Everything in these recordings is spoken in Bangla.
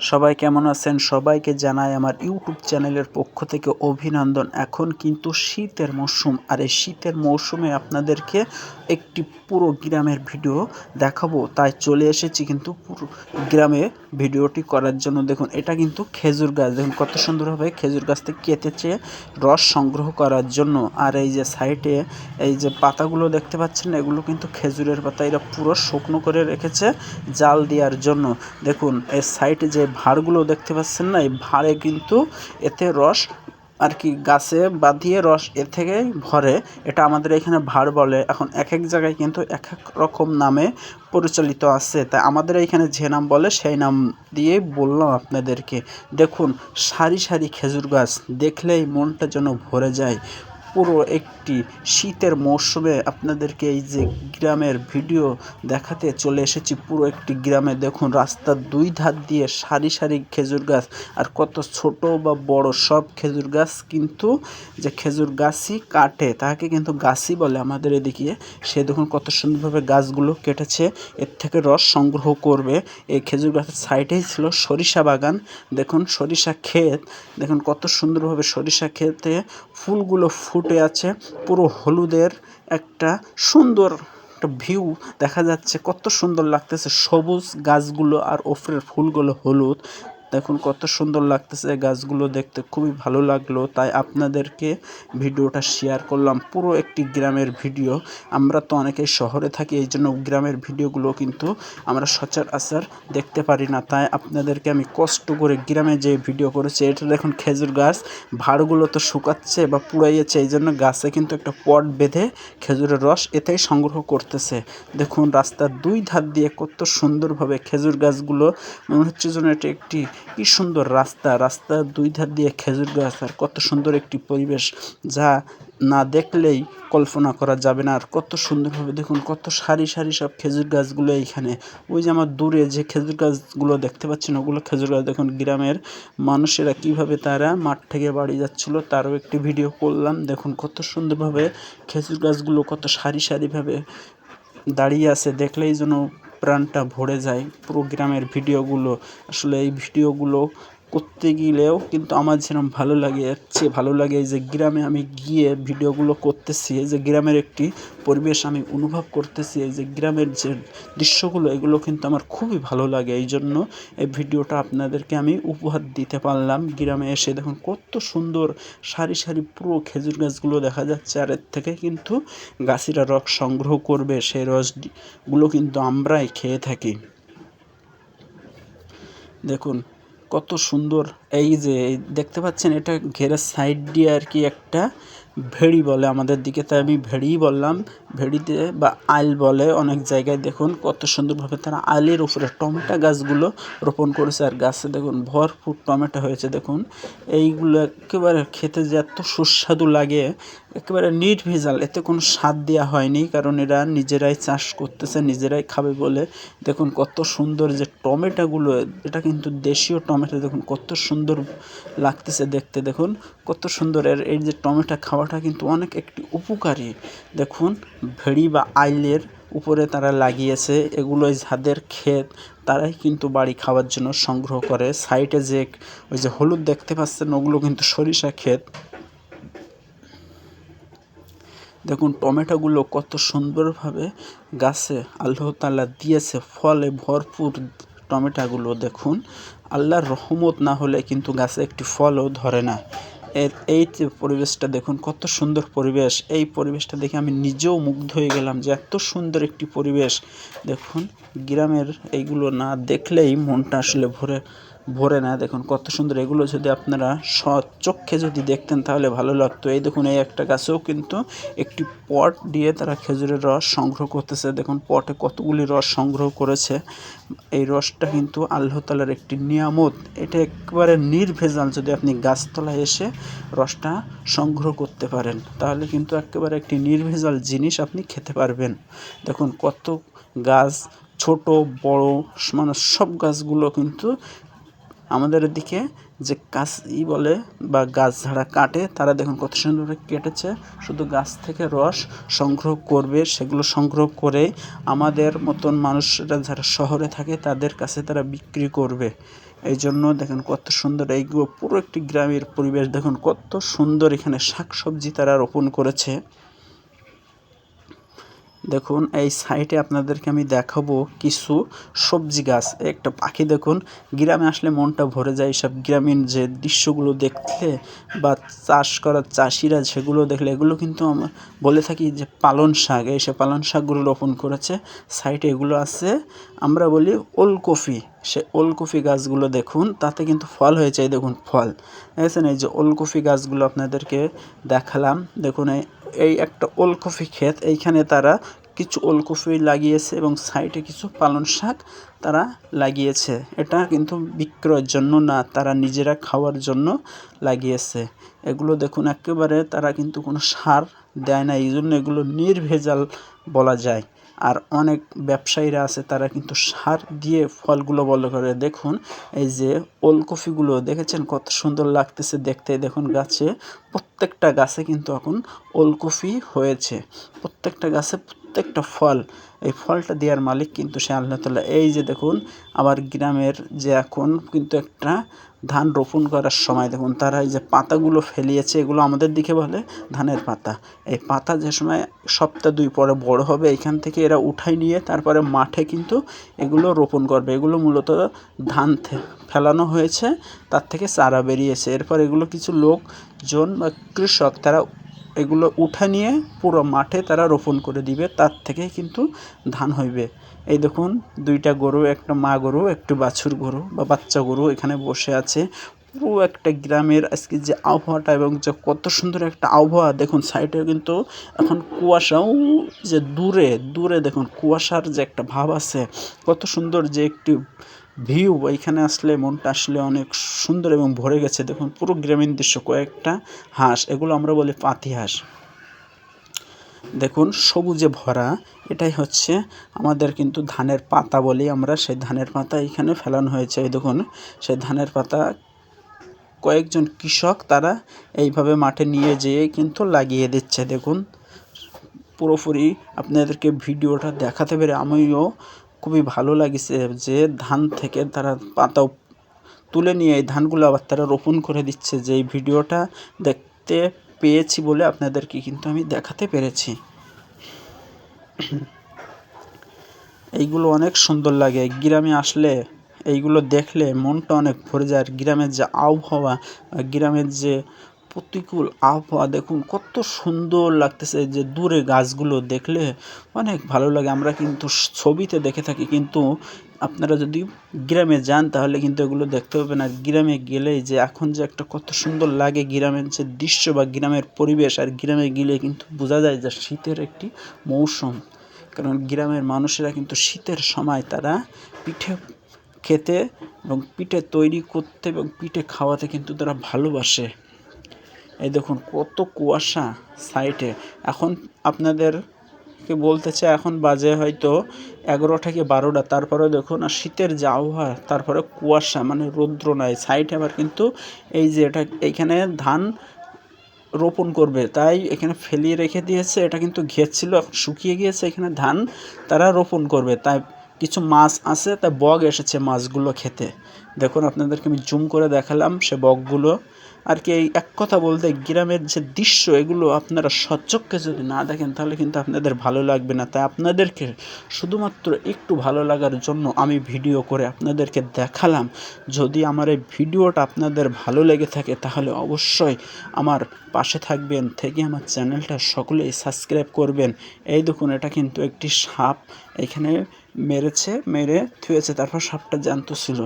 সবাই কেমন আছেন? সবাইকে জানাই আমার ইউটিউব চ্যানেলের পক্ষ থেকে অভিনন্দন। এখন কিন্তু শীতের মৌসুম আর এই শীতের মৌসুমে আপনাদেরকে একটি পুরো গ্রামের ভিডিও দেখাবো। তাই চলে এসেছি কিন্তু পুরো গ্রামে ভিডিওটি করার জন্য। দেখুন, এটা কিন্তু খেজুর গাছ। দেখুন, কত সুন্দরভাবে খেজুর গাছ থেকে কেটেছে রস সংগ্রহ করার জন্য। আর এই যে সাইডে এই যে পাতাগুলো দেখতে পাচ্ছেন, এগুলো কিন্তু খেজুরের পাতা। এরা পুরো শুকনো করে রেখেছে জাল দেওয়ার জন্য। দেখুন, এই সাইডে যে ভাড়গুলো দেখতে পাচ্ছেন না, এই ভাড়ে কিন্তু এতে রস আর কি গাছে বাঁধিয়ে রস এ থেকেই ভরে। এটা আমাদের এখানে ভাড় বলে। এখন এক এক জায়গায় কিন্তু এক এক রকম নামে পরিচালিত আছে। তাই আমাদের এইখানে যে নাম বলে সেই নাম দিয়েই বললাম আপনাদেরকে। দেখুন, সারি সারি খেজুর গাছ দেখলেই মনটা যেন ভরে যায়। পুরো একটি শীতের মরশুমে আপনাদেরকে এই যে গ্রামের ভিডিও দেখাতে চলে এসেছি, পুরো একটি গ্রামে। দেখুন, রাস্তার দুই ধার দিয়ে সারি সারি খেজুর গাছ, আর কত ছোট বা বড় সব খেজুর গাছ, কিন্তু যে খেজুর গাছই কাটে, তাকে কিন্তু গাছই বলে আমাদের এদিকে। সে দেখুন কত সুন্দরভাবে গাছগুলো কেটেছে, এর থেকে রস সংগ্রহ করবে। এই খেজুর গাছের সাইডেই ছিল সরিষা বাগান। দেখুন, সরিষা ক্ষেত, দেখুন কত সুন্দরভাবে সরিষা ক্ষেতে ফুলগুলো ফুটে আছে। পুরো হলুদের একটা সুন্দর একটা ভিউ দেখা যাচ্ছে। কত সুন্দর লাগতেছে। সবুজ গাছগুলো আর ওফরের ফুলগুলো হলুদ। দেখুন, কত সুন্দর লাগতেছে গাছগুলো দেখতে, খুবই ভালো লাগল। তাই আপনাদেরকে ভিডিওটা শেয়ার করলাম, পুরো একটি গ্রামের ভিডিও। আমরা তো অনেকেই শহরে থাকি, এই জন্য গ্রামের ভিডিওগুলো কিন্তু আমরা সচরাচর দেখতে পারি না। তাই আপনাদেরকে আমি কষ্ট করে গ্রামে যে ভিডিও করেছি, এটা দেখুন খেজুর গাছ, ভাড়গুলো তো শুকাচ্ছে বা পুড়াইয়েছে, এই জন্য গাছে কিন্তু একটা পট বেঁধে খেজুরের রস এতেই সংগ্রহ করতেছে। দেখুন, রাস্তার দুই ধার দিয়ে কত সুন্দরভাবে খেজুর গাছগুলো, মনে হচ্ছে যেন এটি একটি কি সুন্দর রাস্তা রাস্তার দুই ধার দিয়ে খেজুর গাছ, আর কত সুন্দর একটি পরিবেশ যা না দেখলেই কল্পনা করা যাবে না। আর কত সুন্দরভাবে দেখুন, কত সারি সারি সব খেজুর গাছগুলো এইখানে। ওই যে আমার দূরে যে খেজুর গাছগুলো দেখতে পাচ্ছেন, ওগুলো খেজুর গাছ দেখুন, গ্রামের মানুষেরা কীভাবে তারা মাঠ থেকে বাড়ি যাচ্ছিল, তারও একটি ভিডিও করলাম। দেখুন কত সুন্দরভাবে খেজুর গাছগুলো কত সারি সারিভাবে দাঁড়িয়ে আছে, দেখলেই যেন প্রাণটা ভরে যায়। প্রোগ্রামের ভিডিওগুলো আসলে এই ভিডিওগুলো করতে গেলেও কিন্তু আমার যেরকম ভালো লাগে, এর চেয়ে ভালো লাগে যে গ্রামে আমি গিয়ে ভিডিওগুলো করতেছি যে গ্রামের একটি পরিবেশ আমি অনুভব করতেছি, এই যে গ্রামের যে দৃশ্যগুলো, এগুলো কিন্তু আমার খুবই ভালো লাগে। এই জন্য এই ভিডিওটা আপনাদেরকে আমি উপহার দিতে পারলাম গ্রামে এসে। দেখুন কত সুন্দর সারি সারি পুরো খেজুর গাছগুলো দেখা যাচ্ছে, আর এর থেকে কিন্তু গাছিরা রস সংগ্রহ করবে, সেই রসগুলো কিন্তু আমরাই খেয়ে থাকি। দেখুন কত সুন্দর। এই যে, দেখতে পাচ্ছেন, এটা ঘেরের সাইড দিয়ে আর কি একটা ভেড়ি বলে আমাদের দিকে। তাই আমি ভেড়িই বললাম। ভেড়িতে বা আইল বলে অনেক জায়গায় দেখুন কত সুন্দরভাবে তারা আইলের উপরে টমেটো গাছগুলো রোপণ করেছে। আর গাছে দেখুন ভরপুর টমেটো হয়েছে, দেখুন। এইগুলো একেবারে খেতে যে এত সুস্বাদু লাগে একেবারে নিট নির্ভেজাল এতে কোনো স্বাদ দেওয়া হয়নি, কারণ এরা নিজেরাই চাষ করতেছে, নিজেরাই খাবে বলে। দেখুন কত সুন্দর যে টমেটোগুলো, এটা কিন্তু দেশীয় টমেটো, দেখুন কত সুন্দর লাগতেছে দেখতে, দেখুন। কত সুন্দর এর এই যে টমেটো খাওয়াটা কিন্তু অনেক একটি উপকারী। দেখুন, ভেড়ি বা আইলের উপরে তারা লাগিয়েছে এগুলো যাদের ক্ষেত, তারাই কিন্তু বাড়ি খাওয়ার জন্য সংগ্রহ করে। সাইডে যে ওই যে হলুদ দেখতে পাচ্ছেন, ওগুলো কিন্তু সরিষা ক্ষেত। দেখুন, টমেটোগুলো কত সুন্দরভাবে গাছে আল্লাহ দিয়েছে, ফলে ভরপুর টমেটোগুলো দেখুন। আল্লাহর রহমত না হলে কিন্তু গাছে একটি ফলও ধরে না। এর, এই পরিবেশটা দেখুন, কত সুন্দর পরিবেশ। এই পরিবেশটা দেখে আমি নিজেও মুগ্ধ হয়ে গেলাম যে এত সুন্দর একটি পরিবেশ। দেখুন, গ্রামের এইগুলো না দেখলেই মনটা আসলে ভরে ভরে না, দেখুন কত সুন্দর। এগুলো যদি আপনারা চক্ষে যদি দেখতেন তাহলে ভালো লাগতো। এই দেখুন, এই একটা গাছেও কিন্তু একটি পট দিয়ে তারা খেজুরের রস সংগ্রহ করতেছে। দেখুন, পটে কতগুলি রস সংগ্রহ করেছে। এই রসটা কিন্তু আল্লাহ তালার একটি নিয়ামত। এটা একবারে নির্ভেজাল যদি আপনি গাছতলায় এসে রসটা সংগ্রহ করতে পারেন, তাহলে কিন্তু একেবারে একটি নির্ভেজাল জিনিস আপনি খেতে পারবেন। দেখুন, কত গাছ, ছোট, বড় মানে সব গাছগুলো কিন্তু আমাদের দিকে যে ই বলে বা গাছ ঝাড়া কাটে, তারা দেখুন কত সুন্দর করে কেটেছে। শুধু গাছ থেকে রস সংগ্রহ করবে, সেগুলো সংগ্রহ করে আমাদের মতন মানুষরা যারা শহরে থাকে, তাদের কাছে তারা বিক্রি করবে। এই জন্য দেখেন কত সুন্দর এইগুলো পুরো একটি গ্রামের পরিবেশ, দেখুন কত সুন্দর এখানে শাকসবজি তারা রোপণ করেছে। দেখুন, এই সাইটে আপনাদেরকে আমি দেখাবো কিছু সবজি গাছ। একটা পাখি দেখুন, গ্রামে আসলে মনটা ভরে যায়। সব গ্রামীণ যে দৃশ্যগুলো দেখলে বা চাষ করা চাষিরা যেগুলো দেখলে, এগুলো কিন্তু আমরা বলে থাকি যে পালন শাক। এই সে পালন শাকগুলো রোপণ করেছে। সাইটে এগুলো আছে। আমরা বলি ওলকপি। সে ওলকপি গাছগুলো দেখুন, তাতে কিন্তু ফল হয়েছে, এই দেখুন ফল। দেখেছেন, এই যে ওলকপি গাছগুলো আপনাদেরকে দেখালাম। দেখুন, এই একটা ওলকপি ক্ষেত, এইখানে তারা কিছু ওলকপি লাগিয়েছে এবং সাইডে কিছু পালন শাক তারা লাগিয়েছে। এটা কিন্তু বিক্রয়ের জন্য না, তারা নিজেরা খাওয়ার জন্য লাগিয়েছে। এগুলো দেখুন, একেবারে তারা কিন্তু কোনো সার দেয় না এই জন্য এগুলো নির্ভেজাল বলা যায়। আর অনেক ব্যবসায়ীরা আছে, তারা কিন্তু সার দিয়ে ফলগুলো বড় করে। দেখুন, এই যে ওলকপিগুলো দেখেছেন? কত সুন্দর লাগতেছে দেখতে। দেখুন, গাছে প্রত্যেকটা গাছে কিন্তু এখন ওলকপি হয়েছে। প্রত্যেকটা গাছে প্রত্যেকটা ফল। এই ফলটা দেওয়ার মালিক কিন্তু সে আল্লাহ তালা এই যে দেখুন আবার গ্রামের যে এখন কিন্তু একটা ধান রোপণ করার সময় দেখুন, তারা এই যে পাতাগুলো ফেলিয়েছে, এগুলো আমাদের দিকে বলে ধানের পাতা। এই পাতা যে সময় সপ্তাহ দুই পরে বড় হবে, এখান থেকে এরা উঠাই নিয়ে তারপরে মাঠে কিন্তু এগুলো রোপণ করবে। এগুলো মূলত ধান ফেলানো হয়েছে, তার থেকে চারা বেরিয়েছে। এরপর এগুলো কিছু লোকজন বা কৃষক তারা এগুলো উঠা নিয়ে পুরো মাঠে তারা রোপণ করে দিবে, তার থেকে কিন্তু ধান হইবে। এই দেখুন, দুইটা গরু, একটা মা গরু, একটু বাছুর গরু বা বাচ্চা গরু এখানে বসে আছে। পুরো একটা গ্রামের আজকে যে আবহাওয়াটা এবং যে কত সুন্দর একটা আবহাওয়া, দেখুন সাইডে কিন্তু এখন কুয়াশাও যে দূরে দূরে দেখুন কুয়াশার যে একটা ভাব আছে, কত সুন্দর যে একটি ভিউ এইখানে আসলে মনটা আসলে অনেক সুন্দর এবং ভরে গেছে। দেখুন, পুরো গ্রামীণ দৃশ্য, কয়েকটা হাঁস, এগুলো আমরা বলি পাতি হাঁস। দেখুন, সবুজে ভরা, এটাই হচ্ছে আমাদের কিন্তু ধানের পাতা বলি আমরা। সেই ধানের পাতা এখানে ফেলানো হয়েছে। এই দেখুন, সেই ধানের পাতা কয়েকজন কৃষক তারা এইভাবে মাঠে নিয়ে যেয়ে কিন্তু লাগিয়ে দিচ্ছে। দেখুন, পুরোপুরি আপনাদেরকে ভিডিওটা দেখাতে পেরে আমিও খুবই ভালো লাগিছে যে ধান থেকে তারা পাতা তুলে নিয়ে এই ধানগুলো আবার তারা রোপণ করে দিচ্ছে। যে এই ভিডিওটা দেখতে পেয়েছি বলে আপনাদেরকে কিন্তু আমি দেখাতে পেরেছি। এইগুলো অনেক সুন্দর লাগে। গ্রামে আসলে এইগুলো দেখলে মনটা অনেক ভরে যায়। আর গ্রামের যে আবহাওয়া গ্রামের যে প্রতিকূল আবহাওয়া, দেখুন কত সুন্দর লাগতেছে যে দূরে গাছগুলো দেখলে। অনেক ভালো লাগে, আমরা কিন্তু ছবিতে দেখে থাকি, কিন্তু আপনারা যদি গ্রামে যান তাহলে কিন্তু এগুলো দেখতে পাবেন। আর গ্রামে গেলেই যে এখন যে একটা কত সুন্দর লাগে গ্রামের যে দৃশ্য বা গ্রামের পরিবেশ, আর গ্রামে গেলে কিন্তু বোঝা যায় যে শীতের একটি মৌসুম। কারণ গ্রামের মানুষেরা কিন্তু শীতের সময় তারা পিঠে খেতে এবং পিঠে তৈরি করতে এবং পিঠে খাওয়াতে কিন্তু তারা ভালোবাসে। এই দেখুন, কত কুয়াশা সাইটে এখন আপনাদেরকে বলতে চাই, এখন বাজে হয়তো এগারোটা কি বারোটা। তারপরে দেখুন, আর শীতের যে আবহাওয়া, তারপরে কুয়াশা মানে রৌদ্র নাই। সাইটে আবার কিন্তু এই যে এটা এইখানে ধান রোপণ করবে। তাই এখানে ফেলিয়ে রেখে দিয়েছে, এটা কিন্তু ঘের ছিল এখন শুকিয়ে গিয়েছে, এখানে ধান তারা রোপণ করবে। তাই কিছু মাছ আছে, তাই বগ এসেছে মাছগুলো খেতে। দেখুন, আপনাদেরকে আমি জুম করে দেখালাম সে বকগুলো আর কি এই এক কথা বলতে, গ্রামের যে দৃশ্য, এগুলো আপনারা সচক্ষে যদি না দেখেন, তাহলে কিন্তু আপনাদের ভালো লাগবে না। তাই আপনাদেরকে শুধুমাত্র একটু ভালো লাগার জন্য আমি ভিডিও করে আপনাদেরকে দেখালাম। যদি আমার এই ভিডিওটা আপনাদের ভালো লেগে থাকে, তাহলে অবশ্যই আমার পাশে থাকবেন, থেকে আমার চ্যানেলটা সকলেই সাবস্ক্রাইব করবেন। এই দেখুন, এটা কিন্তু একটি সাপ। এখানে মেরেছে, মেরে থুয়েছে, তারপর সাপটা জ্যান্ত ছিল।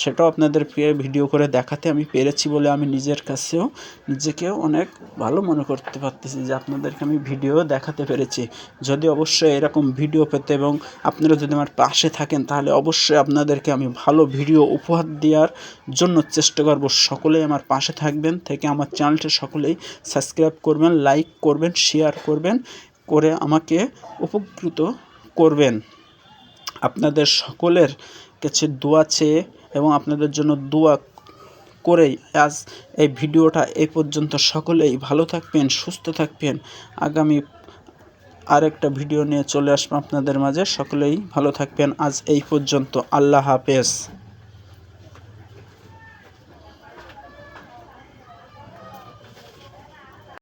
সেটাও আপনাদের প্রিয় ভিডিও করে দেখাতে আমি পেরেছি বলে আমি নিজের কাছেও নিজেকেও অনেক ভালো মনে করতে পারতেছি যে আপনাদেরকে আমি ভিডিও দেখাতে পেরেছি। যদি অবশ্যই এরকম ভিডিও পেতে এবং আপনারা যদি আমার পাশে থাকেন, তাহলে অবশ্যই আপনাদেরকে আমি ভালো ভিডিও উপহার দেওয়ার জন্য চেষ্টা করব। সকলেই আমার পাশে থাকবেন, থেকে আমার চ্যানেলটা সকলেই সাবস্ক্রাইব করবেন, লাইক করবেন, শেয়ার করবেন, করে আমাকে উপকৃত করবেন। আপনাদের সকলের কাছে দোয়া চেয়ে এবং আপনাদের জন্য দোয়া করেই আজ এই ভিডিওটা এই পর্যন্ত। সকলেই ভালো থাকবেন, সুস্থ থাকবেন। আগামী আরেকটা ভিডিও নিয়ে চলে আসব আপনাদের মাঝে। সকলেই ভালো থাকবেন। আজ এই পর্যন্ত। আল্লাহ হাফেজ।